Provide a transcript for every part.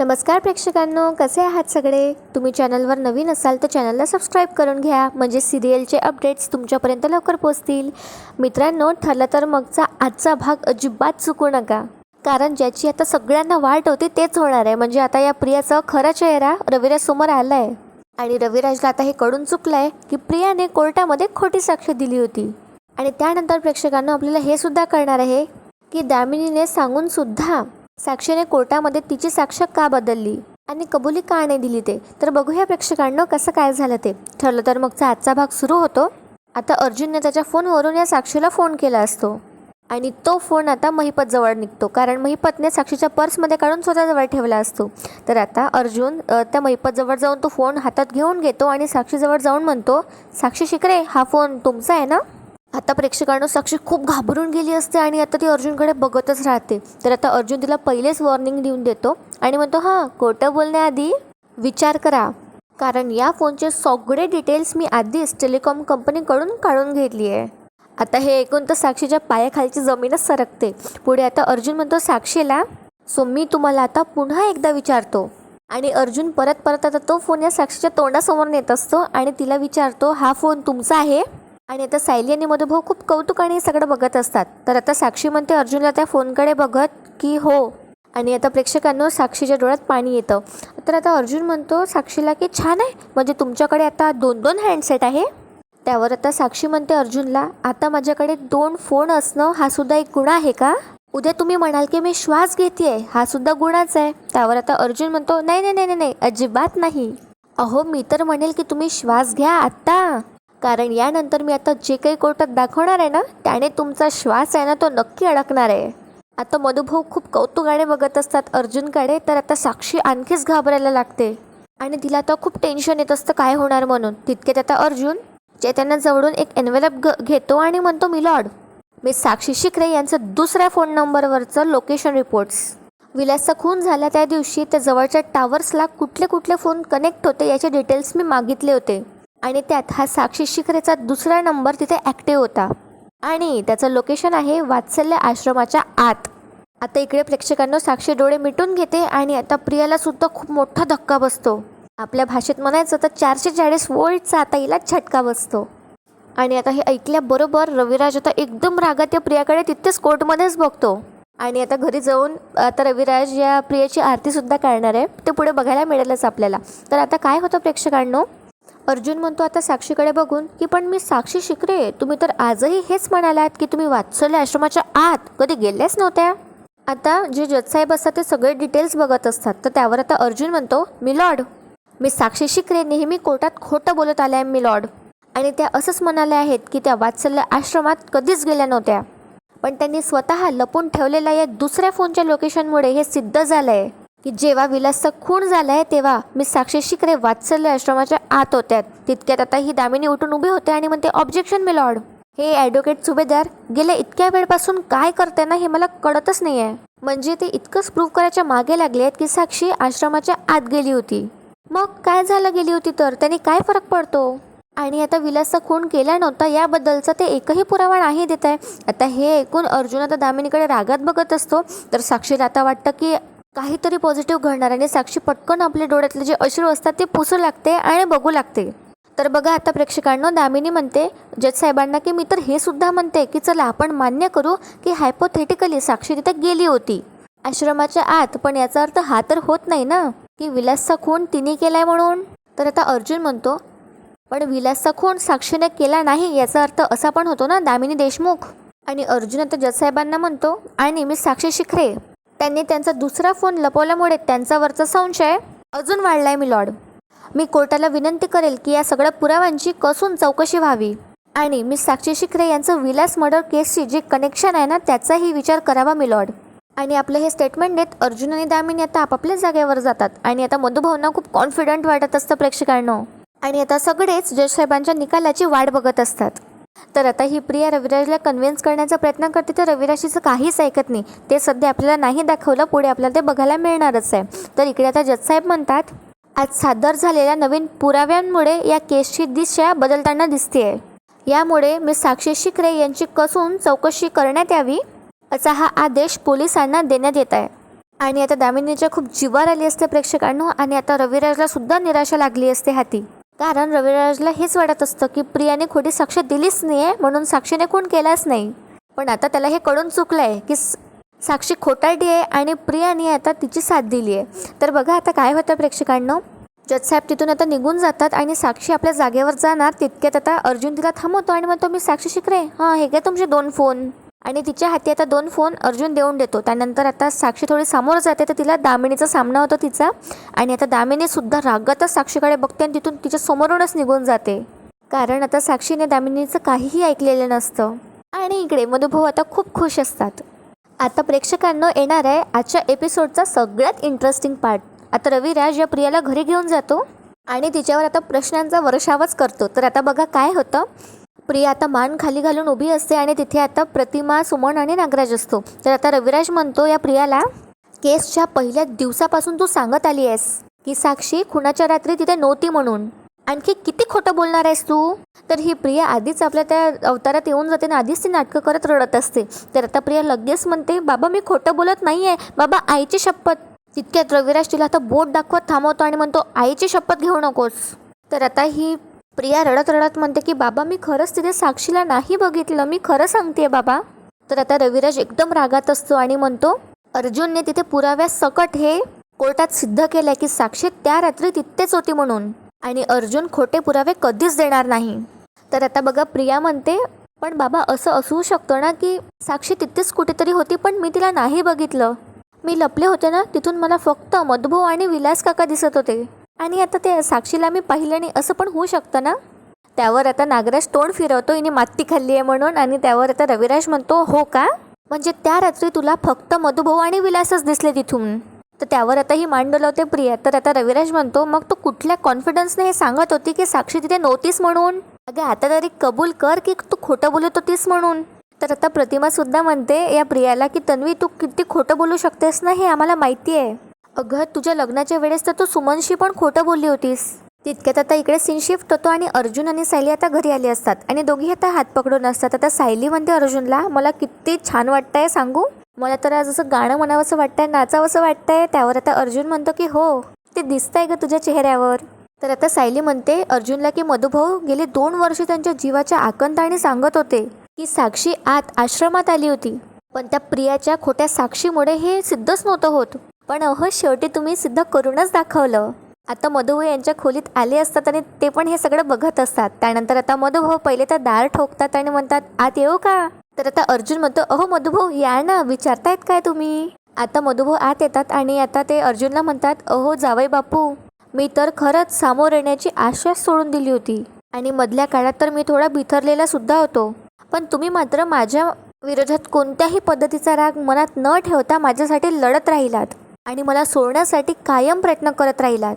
नमस्कार प्रेक्षकांनो कसे आहात सगळे? तुम्ही चॅनलवर नवीन असाल तर चॅनलला सबस्क्राईब करून घ्या म्हणजे सिरियलचे अपडेट्स तुमच्यापर्यंत लवकर पोचतील मित्रांनो ठरलं तर मगचा आजचा भाग अजिबात चुकू नका. कारण ज्याची आता सगळ्यांना वाट होती तेच होणार आहे म्हणजे आता या प्रियाचा खरा चेहरा रविराजसमोर आला आहे आणि रविराजला आता हे कळून चुकलं आहे की प्रियाने कोर्टामध्ये खोटी साक्ष दिली होती. आणि त्यानंतर प्रेक्षकांना आपल्याला हे सुद्धा कळणार आहे की दामिनीने सांगून सुद्धा साक्षीने कोर्टामध्ये तिची साक्ष का बदलली? आणि कबुली का नाही दिली ते? तर बघूया प्रेक्षकांना कसं काय झालं ते. ठरलं तर मगचा आजचा भाग सुरू होतो. आता अर्जुनने त्याच्या फोनवरून या साक्षीला फोन केला असतो. आणि तो फोन आता महिपत जवळ निघतो कारण महिपतने साक्षीच्या पर्समध्ये काढून स्वतःजवळ ठेवला असतो. तर आता अर्जुन त्या महिपत जवळ जाऊन तो फोन हातात घेऊन घेतो आणि साक्षीजवळ जाऊन म्हणतो साक्षी शिकरे हा फोन तुमचा आहे ना? आता प्रेक्षकांनो साक्षी खूप घाबरून गेली असते आणि आता ती अर्जुनकडे बघतच राहते. तर आता अर्जुन तिला पहिलेच वॉर्निंग देऊन देतो आणि म्हणतो हां खोटं बोलण्याआधी विचार करा. कारण या फोनचे सगळे डिटेल्स मी आधीच टेलिकॉम कंपनीकडून काढून घेतली आहे. आता हे ऐकून तर साक्षीच्या पायाखालची जमीनच सरकते. पुढे आता अर्जुन म्हणतो साक्षीला सो मी तुम्हाला आता पुन्हा एकदा विचारतो. आणि अर्जुन परत परत आता तो फोन या साक्षीच्या तोंडासमोर नेत असतो आणि तिला विचारतो हा फोन तुमचा आहे? आणि आता सायली आणि मधुभाऊ खूप कौतुकाने सगळं बघत असतात. तर आता साक्षी म्हणते अर्जुनला त्या फोनकडे बघत की हो. आणि आता प्रेक्षकांनो साक्षीच्या डोळ्यात पाणी येतं. तर आता अर्जुन म्हणतो साक्षीला की छान आहे. म्हणजे तुमच्याकडे आता दोन दोन हँडसेट आहे. त्यावर आता साक्षी म्हणते अर्जुनला आता माझ्याकडे दोन फोन असणं हा सुद्धा एक गुण आहे का? उद्या तुम्ही म्हणाल की मी श्वास घेते हा सुद्धा गुणाच आहे. त्यावर आता अर्जुन म्हणतो नाही नाही नाही नाही, नाही अजिबात नाही. अहो मी तर म्हणेल की तुम्ही श्वास घ्या आत्ता. कारण यानंतर मी आता जे काही कोर्टात दाखवणार आहे ना त्याने तुमचा श्वास आहे ना तो नक्की अडकणार आहे. आता मधुभाऊ खूप कौतुकाने बघत असतात अर्जुनकडे तर आता साक्षी आणखीच घाबरायला लागते. आणि तिला आता खूप टेन्शन येत असतं काय होणार म्हणून. तितकेत आता अर्जुन चैतन्य जवळून एक एनवेलप घेतो आणि म्हणतो मी लॉर्ड. मी साक्षी शिकरे यांचं दुसऱ्या फोन नंबरवरचं लोकेशन रिपोर्ट्स विलासचा खून झाला त्या दिवशी त्या जवळच्या टावर्सला कुठले कुठले फोन कनेक्ट होते याचे डिटेल्स मी मागितले होते. आणि त्यात हा साक्षी शिखरेचा दुसरा नंबर तिथे ॲक्टिव्ह होता. आणि त्याचं लोकेशन आहे वात्सल्य आश्रमाच्या आत. आता इकडे प्रेक्षकांना साक्षी डोळे मिटून घेते आणि आता प्रियाला सुद्धा खूप मोठा धक्का बसतो. आपल्या भाषेत म्हणायचं तर चारशे चाळीस वोल्टचा आता हिला झटका बसतो. आणि आता हे ऐकल्याबरोबर रविराज आता एकदम रागात या प्रियाकडे तिथेच कोर्टमध्येच बघतो. आणि आता घरी जाऊन आता रविराज या प्रियाची आरतीसुद्धा काढणार आहे. ते पुढे बघायला मिळेलच आपल्याला. तर आता काय होतं प्रेक्षकांनो? अर्जुन म्हणतो आता साक्षीकडे बघून की पण मी साक्षी शिकरे तुम्ही तर आजही हेच म्हणालात की तुम्ही वात्सल्य आश्रमाच्या आत कधी गेल्याच नव्हत्या? आता जे जजसाहेब असतात ते सगळे डिटेल्स बघत असतात. तर त्यावर आता अर्जुन म्हणतो मी लॉर्ड मी साक्षी शिकरे नेहमी कोर्टात खोटं बोलत आले आहे मी लॉर्ड आणि त्या असंच म्हणाल्या आहेत की त्या वात्सल्य आश्रमात कधीच गेल्या नव्हत्या. पण त्यांनी स्वतः लपून ठेवलेल्या या दुसऱ्या फोनच्या लोकेशनमुळे हे सिद्ध झालं आहे की जेव्हा विलासचा खून झालाय तेव्हा मी साक्षी शिकरे वात्सल्य आश्रमाच्या आत होत्या. तितक्यात आता ही दामिनी उठून उभी होते आणि म्हणते ऑब्जेक्शन मी लॉर्ड हे ॲडव्होकेट सुभेदार गेल्या इतक्या वेळपासून काय करते ना हे मला कळतच नाही आहे म्हणजे ते इतकंच प्रूव्ह करायच्या मागे लागले आहेत की साक्षी आश्रमाच्या आत गेली होती. मग काय झालं गेली होती तर? त्याने काय फरक पडतो? आणि आता विलासचा खून केला नव्हता याबद्दलचा ते एकही पुरावा नाही देत आहे आता हे ऐकून अर्जुन आता दामिनीकडे रागात बघत असतो. तर साक्षीला आता वाटतं की काहीतरी पॉझिटिव्ह घडणाऱ्याने साक्षी पटकन आपल्या डोळ्यातले जे अश्रू असतात ते पुसू लागते आणि बघू लागते. तर बघा आता प्रेक्षकांनो दामिनी म्हणते जज साहेबांना की मी तर हे सुद्धा म्हणते की चला आपण मान्य करू की हायपोथेटिकली साक्षी तिथे गेली होती. आश्रमाच्या आत पण याचा अर्थ हा तर होत नाही ना की विलासचा खून तिने केलाय म्हणून? तर आता अर्जुन म्हणतो पण विलासचा खून साक्षीने केला नाही याचा अर्थ असा पण होतो ना दामिनी देशमुख? आणि अर्जुन आता जजसाहेबांना म्हणतो आणि मी साक्षी शिखरे. त्यांनी त्यांचा दुसरा फोन लपवल्यामुळे त्यांच्यावरचा संशय अजून वाढलाय मी लॉर्ड. मी कोर्टाला विनंती करेल की या सगळ्या पुराव्यांची कसून चौकशी व्हावी. आणि मी साक्षी शिखरे यांचं विलास मर्डर केसची जे कनेक्शन आहे ना त्याचाही विचार करावा मी लॉर्ड. आणि आपलं हे स्टेटमेंट देत अर्जुन आणि दामिनी आता आपापल्या जागेवर जातात. आणि आता मधुभावना खूप कॉन्फिडंट वाटत असतं प्रेक्षकांना. आणि आता सगळेच जयसाहेबांच्या निकालाची वाट बघत असतात. तर आता ही प्रिया रविराजला कन्व्हिन्स करण्याचा प्रयत्न करते तर रविराशीचं काहीच ऐकत नाही. ते सध्या आपल्याला नाही दाखवलं पुढे आपल्याला ते बघायला मिळणारच आहे. तर इकडे आता जजसाहेब म्हणतात आज सादर झालेल्या नवीन पुराव्यांमुळे या केसची दिशा बदलताना दिसते यामुळे मी साक्षी शिकरे यांची कसून चौकशी करण्यात यावी असा हा आदेश पोलिसांना देण्यात येत आहे. आणि आता दामिनीच्या खूप जीवार आली असते प्रेक्षकांनो आणि आता रविराजला सुद्धा निराशा लागली असते हाती. कारण रविराजला हेच वाटत असतं की प्रियाने खोटी साक्ष दिलीच नाही आहे म्हणून साक्षीने खून केलाच नाही. पण आता त्याला हे कळून चुकलं आहे की साक्षी खोटारडी आहे आणि प्रियाने आता तिची साथ दिली आहे तर बघा आता काय होतं प्रेक्षकांनो. जजसाहेब तिथून आता निघून जातात आणि साक्षी आपल्या जागेवर जाणार. तितक्यात आता अर्जुन तिला थांबवतो आणि मग तो मी साक्षी शिकरे हां हे काय तुमचे दोन फोन. आणि तिच्या हाती आता दोन फोन अर्जुन देऊन देतो. त्यानंतर आता साक्षी थोडी समोर जाते तर तिला दामिनीचा सामना होतो तिचा. आणि आता दामिनीसुद्धा रागातच साक्षीकडे बघते आणि तिथून तिच्या समोरूनच निघून जाते. कारण आता साक्षीने दामिनीचं काहीही ऐकलेलं नसतं. आणि इकडे मधुभाऊ आता खूप खुश असतात. आता प्रेक्षकांना येणार आहे आजच्या एपिसोडचा सगळ्यात इंटरेस्टिंग पार्ट आता रविराज या प्रियाला घरी घेऊन जातो. आणि तिच्यावर आता प्रश्नांचा वर्षावच करतो. तर आता बघा काय होतं. प्रिया आता मान खाली घालून उभी असते आणि तिथे आता प्रतिमा सुमन आणि नागराज असतो. तर आता रविराज म्हणतो या प्रियाला केसच्या पहिल्या दिवसापासून तू सांगत आली आहेस की साक्षी खुणाच्या रात्री तिथे नव्हती म्हणून. आणखी किती खोटं बोलणार आहेस तू? तर ही प्रिया आधीच आपल्या त्या अवतारात येऊन जाते आणि आधीच ती नाटकं करत रडत असते. तर आता प्रिया लगेच म्हणते बाबा मी खोटं बोलत नाही आहे बाबा आईची शपथ. तितक्यात रविराज तिला आता बोट दाखवत थांबवतो आणि म्हणतो आईची शपथ घेऊ नकोस. तर आता ही प्रिया रडत रडत म्हणते की बाबा मी खरंच तिथे साक्षीला नाही बघितलं. मी खरं सांगते बाबा. तर आता रविराज एकदम रागात असतो आणि म्हणतो अर्जुनने तिथे पुराव्या सकट हे कोर्टात सिद्ध केलंय की साक्षी त्या रात्री तिथेच होती म्हणून. आणि अर्जुन खोटे पुरावे कधीच देणार नाही. तर आता बघा प्रिया म्हणते पण बाबा असं असू शकतं ना की साक्षी तिथेच कुठेतरी होती पण मी तिला नाही बघितलं. मी लपले होते ना तिथून मला फक्त मधुभाऊ आणि विलास काका दिसत होते. आणि आता ते साक्षीला मी पाहिलं नाही असं पण होऊ शकतं ना? त्यावर आता नागराज तोंड फिरवतो हिने माती खाल्ली आहे म्हणून आणि त्यावर आता रविराज म्हणतो हो का? म्हणजे त्या रात्री तुला फक्त मधुभाऊ आणि विलासच दिसले तिथून. तर त्यावर आता ही मान डोलावते प्रिया. तर आता रविराज म्हणतो मग तू कुठल्या कॉन्फिडन्सने हे सांगत होती की साक्षी तिथे नव्हतीस म्हणून? अगं आता तरी कबूल कर की तू खोटं बोलत होतीस म्हणून. तर आता प्रतिमा सुद्धा म्हणते या प्रियाला की तन्वी तू किती खोटं बोलू शकतेस ना हे आम्हाला माहिती आहे. अगं तुझ्या लग्नाच्या वेळेस तर तू सुमनशी पण खोटं बोलली होतीस. तितक्यात आता इकडे सीन शिफ्ट होतो आणि अर्जुन आणि सायली आता घरी आली असतात. आणि दोघी आता हात पकडून असतात. आता सायली म्हणते अर्जुनला मला किती छान वाटतंय सांगू? मला तर आज असं गाणं म्हणावंसं वाटतंय नाचावंसं वाटतंय. त्यावर आता अर्जुन म्हणतो की हो ते दिसतंय ग तुझ्या चेहऱ्यावर. तर आता सायली म्हणते अर्जुनला की मधुभाऊ गेले दोन वर्ष त्यांच्या जीवाच्या आकंताने सांगत होते की साक्षी आत आश्रमात आली होती. पण त्या प्रियाच्या खोट्या साक्षीमुळे हे सिद्धच नव्हतं होत. पण अहो शेवटी तुम्ही सिद्ध करूनच दाखवलं. आता मधुभाऊ यांच्या खोलीत आले असतात आणि ते पण हे सगळं बघत असतात. त्यानंतर आता मधुभाऊ पहिले तर दार ठोकतात आणि म्हणतात आत येऊ का? तर आता अर्जुन म्हणतो अहो मधुभाऊ या ना विचारतायत काय तुम्ही? आता मधुभाऊ आत येतात आणि आता ते अर्जुनला म्हणतात अहो जावई बापू मी तर खरंच सामोर येण्याची आशाच सोडून दिली होती. आणि मधल्या काळात तर मी थोडा बिथरलेला सुद्धा होतो. पण तुम्ही मात्र माझ्या विरोधात कोणत्याही पद्धतीचा राग मनात न ठेवता माझ्यासाठी लढत राहिलात. आणि मला सोडण्यासाठी कायम प्रयत्न करत राहिलात.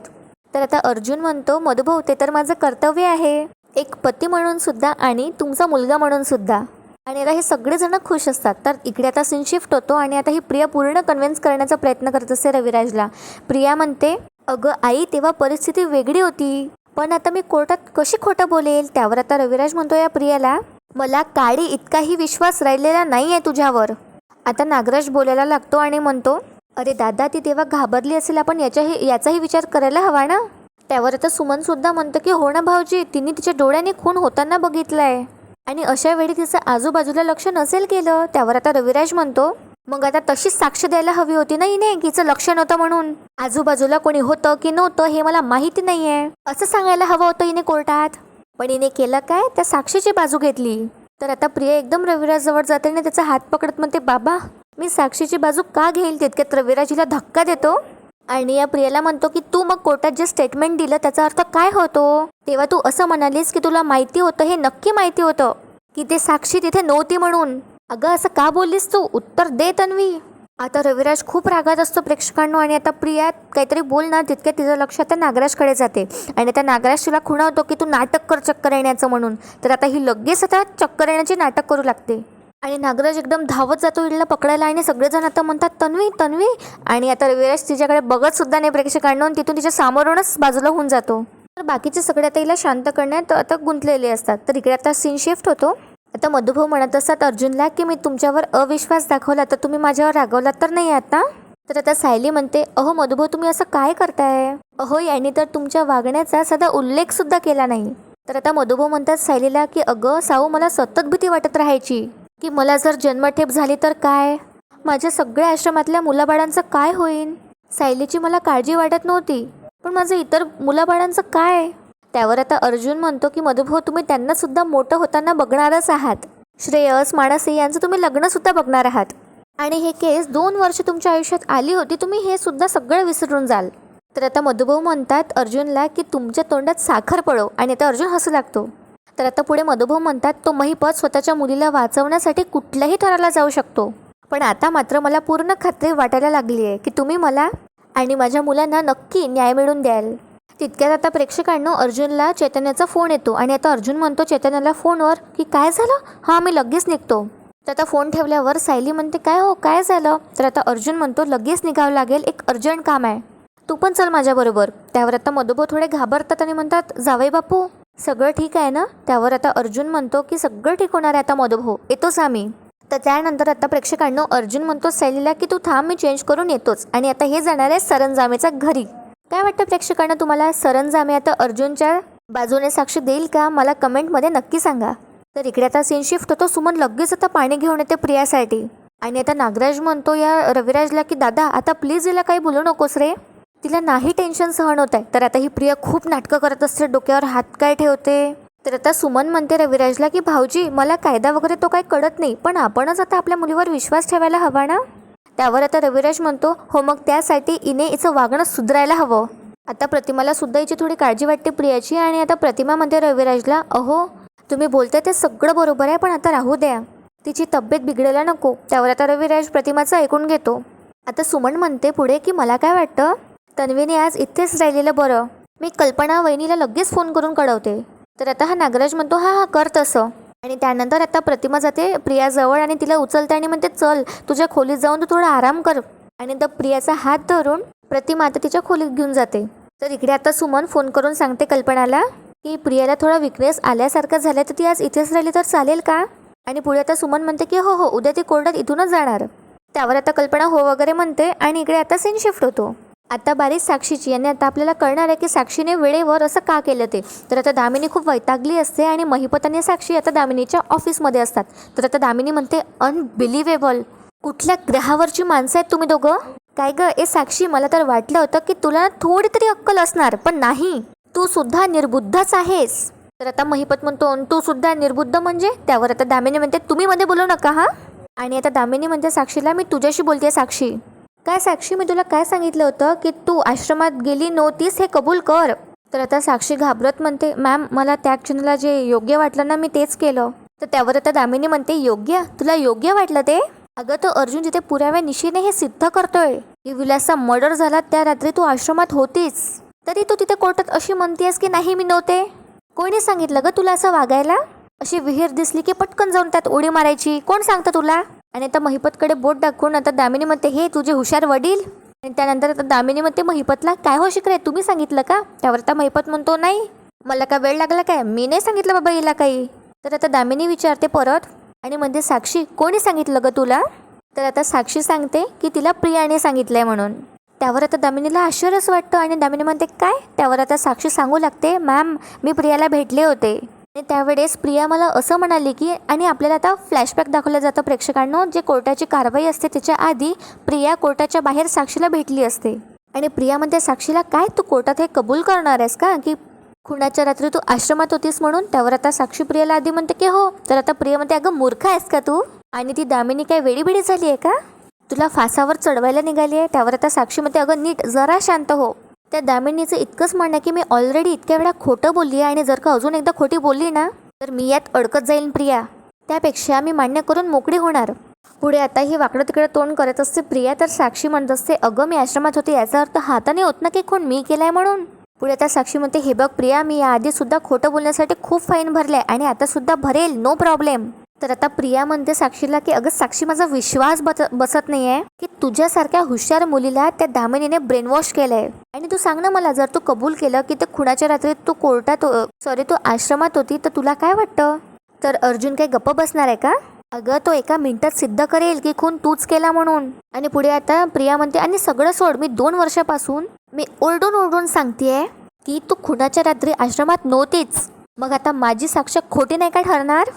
तर आता अर्जुन म्हणतो मधुभाऊ ते तर माझं कर्तव्य आहे. एक पती म्हणून सुद्धा आणि तुमचा मुलगा म्हणून सुद्धा. आणि आता हे सगळेजण खुश असतात. तर इकडे आता सीन शिफ्ट होतो आणि आता ही प्रिया पूर्ण कन्व्हिन्स करण्याचा प्रयत्न करत असते रविराजला. प्रिया म्हणते अगं आई तेव्हा परिस्थिती वेगळी होती. पण आता मी कोर्टात कशी खोटं बोलेल? त्यावर आता रविराज म्हणतो या प्रियाला मला काळी इतकाही विश्वास राहिलेला नाही आहे तुझ्यावर. आता नागराज बोलायला लागतो आणि म्हणतो अरे दादा ती तेव्हा घाबरली असेल आपण याच्याही याचाही विचार करायला हवा ना? त्यावर आता सुमनसुद्धा म्हणतं की हो ना भाऊजी तिने तिच्या डोळ्याने खून होताना बघितलंय. आणि अशा वेळी तिचं आजूबाजूला लक्ष नसेल केलं त्यावर आता रविराज म्हणतो मग आता तशीच साक्ष द्यायला हवी होती ना हिने की हिचं लक्ष नव्हतं म्हणून? आजूबाजूला कोणी होतं की नव्हतं हे मला माहिती नाहीये. असं सांगायला हवं होतं हिने कोर्टात. पण हिने केलं काय? त्या साक्षीची बाजू घेतली. तर आता प्रिया एकदम रविराजजवळ जाते आणि त्याचा हात पकडत म्हणते बाबा मी साक्षीची बाजू का घेईल तितक्यात रविराजीला धक्का देतो? आणि या प्रियाला म्हणतो की तू मग कोर्टात जे स्टेटमेंट दिलं त्याचा अर्थ काय होतो? तेव्हा तू असं म्हणालीस की तुला माहिती होतं हे नक्की माहिती होतं. की ते साक्षी तिथे नव्हती म्हणून. अगं असं का बोललीस तू? उत्तर दे तन्वी. आता रविराज खूप रागात असतो प्रेक्षकांनो आणि आता प्रिया काहीतरी बोल ना तितक्या तिचं लक्ष आता नागराजकडे जाते. आणि आता नागराज तिला खुणावतो की तू नाटक कर चक्कर येण्याचं म्हणून. तर आता ही लगेच आता चक्कर येण्याची नाटक करू लागते. आणि नागराज एकदम धावत जातो हिला पकडायला आणि सगळेजण आता म्हणतात तन्वी तन्वी. आणि आता रविराज तिच्याकडे बघत सुद्धा नाही प्रेक्षकांना तिथून तिच्या सामोरूनच बाजूला होऊन जातो. तर बाकीचे सगळे आता हिला शांत करण्यात आता गुंतलेले असतात. तर इकडे आता सीन शिफ्ट होतो. आता मधुभाऊ म्हणत असतात अर्जुनला की मी तुमच्यावर अविश्वास दाखवला तर तुम्ही माझ्यावर रागवला तर नाही आता? तर आता सायली म्हणते अहो मधुभाऊ तुम्ही असं काय करताय? अहो यांनी तर तुमच्या वागण्याचा साधा उल्लेख सुद्धा केला नाही. तर आता मधुभाऊ म्हणतात सायलीला की अगं साऊ मला सतत भीती वाटत राहायची. की मला जर जन्मठेप झाली तर काय? माझ्या सगळ्या आश्रमातल्या मुलाबाळांचं काय होईल सायलीची मला काळजी वाटत नव्हती. पण माझं इतर मुलाबाळांचं काय? त्यावर आता अर्जुन म्हणतो की मधुभाऊ तुम्ही त्यांना सुद्धा मोठं होताना बघणारच आहात. श्रेयस माणसे यांचं तुम्ही लग्नसुद्धा बघणार आहात. आणि हे केस दोन वर्ष तुमच्या आयुष्यात आली होती तुम्ही हे सुद्धा सगळं विसरून जाल. तर आता मधुभाऊ म्हणतात अर्जुनला की तुमच्या तोंडात साखर पडो आणि आता अर्जुन हसू लागतो. तर आता पुढे मधुभाऊ म्हणतात तो महिपत स्वतःच्या मुलीला वाचवण्यासाठी कुठल्याही थराला जाऊ शकतो. पण आता मात्र मला पूर्ण खात्री वाटायला लागली आहे की तुम्ही मला आणि माझ्या मुलांना नक्की न्याय मिळवून द्याल. तितक्यात आता प्रेक्षकांनो अर्जुनला चैतन्याचा फोन येतो आणि आता अर्जुन म्हणतो चैतन्याला फोनवर की काय झालं? हां मी लगेच निघतो. तर आता फोन ठेवल्यावर सायली म्हणते काय हो काय झालं? तर आता अर्जुन म्हणतो लगेच निघावं लागेल एक अर्जंट काम आहे. तू पण चल माझ्याबरोबर. त्यावर आता मधुभाऊ थोडे घाबरतात आणि म्हणतात जावई बापू सगळं ठीक आहे ना? त्यावर आता अर्जुन म्हणतो की सगळं ठीक होणार आहे आता मधुभाऊ. येतोच आम्ही तर त्यानंतर आता प्रेक्षकांनो अर्जुन म्हणतो सैलीला की तू थांब मी चेंज करून येतोच. आणि आता हे जाणार आहे सरंजामेच्या घरी. काय वाटतं प्रेक्षकांना तुम्हाला? सरंजामे आता अर्जुनच्या बाजूने साक्षी देईल का? मला कमेंटमध्ये नक्की सांगा. तर इकडे आता सीन शिफ्ट होतो. सुमन लगेच आता पाणी घेऊन येते प्रियासाठी. आणि आता नागराज म्हणतो या रविराजला की दादा आता प्लीज हिला काही बोलू नकोस रे. तिला नाही टेन्शन सहन होत आहे. तर आता ही प्रिया खूप नाटकं करत असते. डोक्यावर हात काय ठेवते? तर आता सुमन म्हणते रविराजला की भाऊजी मला कायदा वगैरे तो काही कळत नाही. पण आपणच आता आपल्या मुलीवर विश्वास ठेवायला हवा ना? त्यावर आता रविराज म्हणतो हो मग त्यासाठी इने हिचं वागणं सुधारायला हवं. आता प्रतिमाला सुद्धा हिची थोडी काळजी वाटते प्रियाची आणि आता प्रतिमा म्हणते रविराजला अहो तुम्ही बोलताय ते सगळं बरोबर आहे पण आता राहू द्या. तिची तब्येत बिघडायला नको. त्यावर आता रविराज प्रतिमाचं ऐकून घेतो. आता सुमन म्हणते पुढे की मला काय वाटतं? तन्वीने आज इथेच राहिलेलं बरं. मी कल्पना वहिनीला लगेच फोन करून कळवते. तर आता हा नागराज म्हणतो हा हा कर तसं. आणि त्यानंतर आता प्रतिमा जाते प्रियाजवळ आणि तिला उचलते आणि म्हणते चल तुझ्या खोलीत जाऊन तू थोडा आराम कर. आणि तर प्रियाचा हात धरून प्रतिमा आता तिच्या खोलीत घेऊन जाते. तर इकडे आता सुमन फोन करून सांगते कल्पनाला की प्रियाला थोडा विकनेस आल्यासारखं झालं तर ती आज इथेच राहिली तर चालेल का? आणि पुढे आता सुमन म्हणते की हो हो उद्या ती कोर्टात इथूनच जाणार. त्यावर आता कल्पना हो वगैरे म्हणते आणि इकडे आता सीन शिफ्ट होतो. आता बारीक साक्षीची आणि आता आपल्याला कळणार आहे की साक्षीने वेळेवर असं का केलं ते. तर आता दामिनी खूप वैतागली असते आणि महिपत आणि साक्षी आता दामिनीच्या ऑफिसमध्ये असतात. तर आता दामिनी म्हणते अनबिलिव्हेबल कुठल्या ग्रहावरची माणसं आहेत तुम्ही दोघं? काय ग ए साक्षी मला तर वाटलं होतं की तुला थोडी तरी अक्कल असणार पण नाही. तू सुद्धा निर्बुद्धच आहेस. तर आता महिपत म्हणतो तू सुद्धा निर्बुद्ध म्हणजे? त्यावर आता दामिनी म्हणते तुम्ही मध्ये बोलू नका हा. आणि आता दामिनी म्हणते साक्षीला मी तुझ्याशी बोलते साक्षी. काय साक्षी मी तुला काय सांगितलं होतं की तू आश्रमात गेली नव्हतीस हे कबूल कर. तर आता साक्षी घाबरत म्हणते मॅम मला त्या क्षणाला जे योग्य वाटलं ना मी तेच केलं. तर त्यावर आता दामिनी म्हणते योग्य? तुला योग्य वाटलं ते? अगं तो अर्जुन जिथे पुराव्या निशीने हे सिद्ध करतोय की विलासचा मर्डर झाला त्या रात्री तू आश्रमात होतीस. तरी तू तिथे कोर्टात अशी म्हणतेस की नाही मी नव्हते? कोणी सांगितलं ग तुला असं वागायला? अशी विहीर दिसली की पटकन जाऊन त्यात उडी मारायची. कोण सांगतं तुला? आणि आता महिपतकडे बोट दाखवून आता दामिनी म्हणते हे तुझे हुशार वडील. आणि त्यानंतर आता दामिनी म्हणते महिपतला काय हो शिकरे तुम्ही सांगितलं का? त्यावर आता महिपत म्हणतो नाही. मला का वेळ लागला काय? मी नाही सांगितलं बाबा हिला काही. तर आता दामिनी विचारते परत आणि म्हणते साक्षी कोणी सांगितलं ग तुला? तर आता साक्षी सांगते की तिला प्रियाने सांगितलं आहे म्हणून. त्यावर आता दामिनीला आश्चर्यच वाटतं आणि दामिनी म्हणते काय? त्यावर आता साक्षी सांगू लागते मॅम मी प्रियाला भेटले होते. आणि त्यावेळेस प्रिया मला असं म्हणाली की आणि आपल्याला आता फ्लॅशबॅक दाखवलं जातं प्रेक्षकांना जे कोर्टाची कारवाई असते त्याच्या आधी प्रिया कोर्टाच्या बाहेर साक्षीला भेटली असते. आणि प्रिया म्हणते साक्षीला काय? तू कोर्टात हे कबूल करणार आहेस का? की खुणाच्या रात्री तू आश्रमात होतीस म्हणून? त्यावर आता साक्षी प्रियाला आधी म्हणते की हो. तर आता प्रिया म्हणते अगं मूर्ख आहेस का तू? आणि ती दामिनी काय वेळीबिडी झाली आहे का? तुला फासावर चढवायला निघाली आहे त्यावर आता साक्षी म्हणते अगं नीट जरा शांत हो. त्या दामिनीचं इतकंच म्हणणं की मी ऑलरेडी इतक्या वेळा खोटं बोलली आहे आणि जर का अजून एकदा खोटी बोलली ना तर मी यात अडकत जाईल प्रिया. त्यापेक्षा मी मान्य करून मोकळी होणार. पुढे आता ही वाकडं तिकडं तोंड करत असते प्रिया तर साक्षी म्हणत असते अगं मी आश्रमात होते याचा अर्थ हाताने होत ना की खून? मी केलाय म्हणून. पुढे आता साक्षी म्हणते हे बघ प्रिया मी याआधी सुद्धा खोटं बोलण्यासाठी खूप फाईन भरले आणि आता सुद्धा भरेल नो प्रॉब्लेम तर आता प्रिया म्हणते साक्षीला की अगं साक्षी माझा विश्वास बत बसत नाहीये की तुझ्यासारख्या हुशार मुलीला त्या दामिनीने ब्रेनवॉश केलं केलंय. आणि तू सांग ना मला जर तू कबूल केलं की ते खुणाच्या रात्री तू कोर्टात सॉरी तू आश्रमात होती तर तुला काय वाटतं? तर अर्जुन काही गप्प बसणार आहे का? अगं तो एका मिनिटात सिद्ध करेल की खून तूच केला म्हणून. आणि पुढे आता प्रिया म्हणते आणि सगळं सोड मी दोन वर्षापासून मी ओरडून ओरडून सांगतेय की तू खुणाच्या रात्री आश्रमात नव्हतीच. मग आता माझी साक्ष खोटी नाही का ठरणार?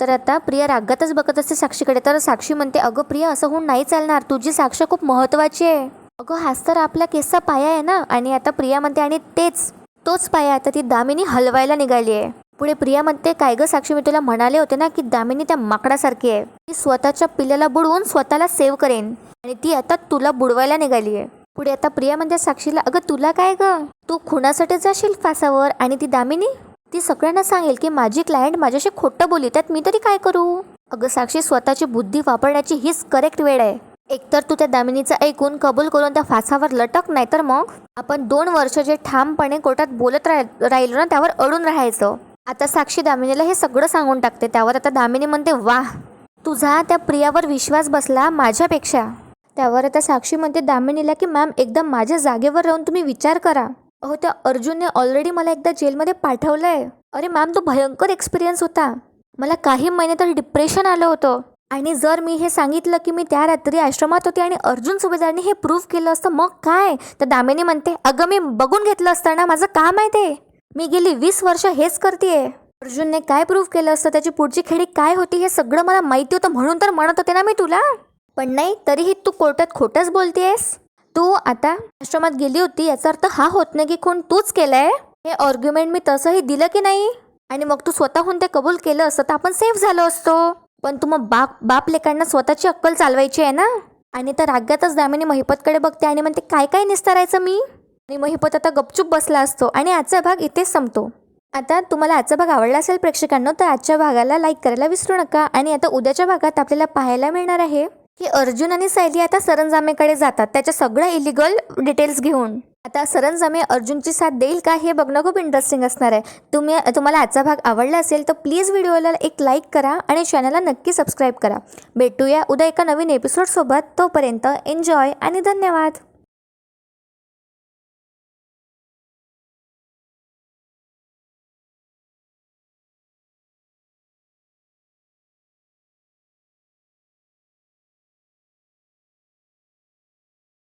तर आता प्रिया रागातच बघत असते साक्षीकडे. तर साक्षी म्हणते अगं प्रिया असं होऊन नाही चालणार. तुझी साक्ष खूप महत्वाची आहे. अगं हाच तर आपल्या केसचा पाया आहे ना? आणि आता प्रिया म्हणते आणि तेच तोच पाया आता ती दामिनी हलवायला निघाली आहे. पुढे प्रिया म्हणते काय ग साक्षी मी तुला म्हणाले होते ना की दामिनी त्या माकडासारखी आहे. ती स्वतःच्या पिल्ल्याला बुडवून स्वतःला सेव्ह करेन. आणि ती आता तुला बुडवायला निघाली आहे. पुढे आता प्रिया म्हणते साक्षीला अगं तुला काय ग? तू खुणासाठी जाशील फासावर? आणि ती दामिनी? ती सगळ्यांना सांगेल की माझी क्लायंट माझ्याशी खोटं बोली त्यात मी तरी काय करू? अगं साक्षी स्वतःची बुद्धी वापरण्याची हीच करेक्ट वेळ आहे. एकतर तू त्या दामिनीचं ऐकून कबूल करून त्या फासावर लटक नाही तर मग आपण दोन वर्ष जे ठामपणे कोर्टात बोलत राह राहिलो ना त्यावर अडून राहायचं. आता साक्षी दामिनीला हे सगळं सांगून टाकते त्यावर आता दामिनी म्हणते वाह तुझा त्या प्रियावर विश्वास बसला माझ्यापेक्षा. त्यावर आता साक्षी म्हणते दामिनीला की मॅम एकदम माझ्या जागेवर राहून तुम्ही विचार करा. अहो त्या अर्जुनने ऑलरेडी मला एकदा जेलमध्ये पाठवलं आहे अरे मॅम तो भयंकर एक्सपिरियन्स होता. मला काही महिने तर डिप्रेशन आलं होतं. आणि जर मी हे सांगितलं की मी त्या रात्री आश्रमात होते आणि अर्जुन सुभेदारने हे प्रूव्ह केलं असतं मग काय? तर दामिनी म्हणते अगं मी बघून घेतलं असतं ना माझं काम आहे ते. मी गेली वीस वर्ष हेच करते अर्जुनने काय प्रूव्ह केलं असतं? त्याची पुढची खेळी काय होती हे सगळं मला माहिती होतं म्हणून तर म्हणत होते ना मी तुला. पण नाही तरीही तू कोर्टात खोटंच बोलतेस तू आता आश्रमात गेली होती याचा अर्थ हा होत नाही की कोण तूच केलाय? हे ऑर्ग्युमेंट मी तसंही दिलं की नाही? आणि मग तू स्वतःहून ते कबूल केलं असतं तर आपण सेफ झालो असतो. पण तू मग बाप बाप लेकांना स्वतःची अक्कल चालवायची आहे ना? आणि तर राग्यातच दामिनी महिपतकडे बघते आणि म्हणते काय काय निस्तारायचं मी? आणि महिपत आता गपचूप बसला असतो आणि आजचा भाग इथेच संपतो. आता तुम्हाला आजचा भाग आवडला असेल प्रेक्षकांना तर आजच्या भागाला लाईक करायला विसरू नका. आणि आता उद्याच्या भागात आपल्याला पाहायला मिळणार आहे की अर्जुन आणि सायली आता सरंजामेकडे जातात. त्याच्या सगळ्या इलिगल डिटेल्स घेऊन. आता सरंजामे अर्जुनची साथ देईल का हे बघणं खूप इंटरेस्टिंग असणार आहे. तुम्ही तुम्हाला आजचा भाग आवडला असेल तर प्लीज व्हिडिओला एक लाईक करा आणि चॅनलला नक्की सबस्क्राईब करा. भेटूया उद्या एका नवीन एपिसोडसोबत तोपर्यंत एन्जॉय आणि धन्यवाद.